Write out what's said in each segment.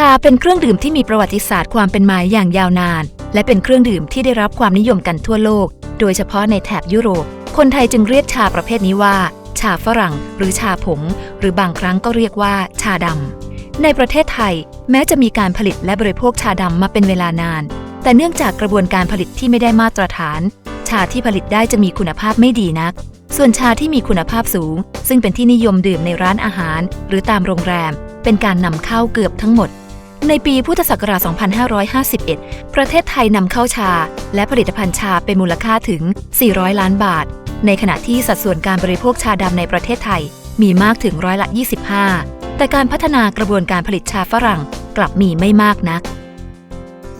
ชาเป็นเครื่องดื่มที่มีประวัติศาสตร์ความเป็นมาอย่างยาวนาน และเป็นเครื่องดื่มที่ได้รับความนิยมกันทั่วโลก โดยเฉพาะในแถบยุโรป คนไทยจึงเรียกชาประเภทนี้ว่า ชาฝรั่ง หรือชาผง หรือบางครั้งก็เรียกว่า ชาดำ ในประเทศไทย แม้จะมีการผลิตและบริโภคชาดำมาเป็นเวลานาน แต่เนื่องจากกระบวนการผลิตที่ไม่ได้มาตรฐาน ชาที่ผลิตได้จะมีคุณภาพไม่ดีนัก ส่วนชาที่มีคุณภาพสูง ซึ่งเป็นที่นิยมดื่มในร้านอาหาร หรือตามโรงแรม เป็นการนำเข้าเกือบทั้งหมด ในปีพุทธศักราช 2551 ประเทศไทยนำเข้าชา และผลิตภัณฑ์ชาเป็นมูลค่าถึง 400 ล้านบาท ในขณะที่สัดส่วนการบริโภคชาดำในประเทศไทยมีมากถึงร้อยละ 25 แต่การพัฒนากระบวนการผลิตชาฝรั่งกลับมีไม่มากนัก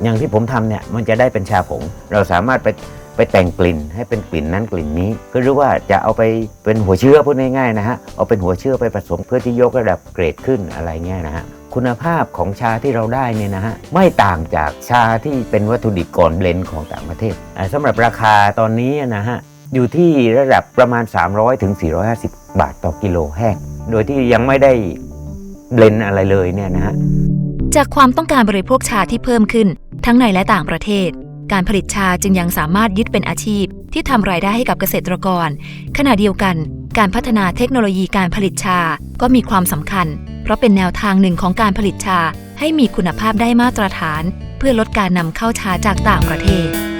อย่างที่ผมทำเนี่ยมันจะได้เป็นชาผง เราสามารถไปไปแต่งกลิ่นให้เป็นกลิ่นนั้นกลิ่นนี้ ก็รู้ว่าจะเอาไปเป็นหัวเชื้อพูดง่ายๆนะฮะ เอาเป็นหัวเชื้อไปผสมเพื่อที่ยกระดับเกรดขึ้นอะไรเงี้ยนะฮะ คุณภาพของชาที่เราได้เนี่ยนะฮะไม่ต่างจากชาที่เป็นวัตถุดิบก่อนเบลนด์ของต่างประเทศอ่าสำหรับราคาตอนนี้นะฮะอยู่ที่ระดับประมาณ 300ถึง450 บาทต่อกิโลแห้งโดยที่ยังไม่ได้เบลนอะไรเลยเนี่ยนะฮะจากความต้องการบริโภคชาที่เพิ่มขึ้น ทั้งในและต่างประเทศ การผลิตชาจึงยังสามารถยึดเป็นอาชีพ ที่ทำรายได้ให้กับเกษตรกร ขณะเดียวกัน การพัฒนาเทคโนโลยีการผลิตชาก็มีความสำคัญ เพราะเป็นแนวทางหนึ่งของการผลิตชาให้มีคุณภาพได้มาตรฐาน เพื่อลดการนำเข้าชาจากต่างประเทศ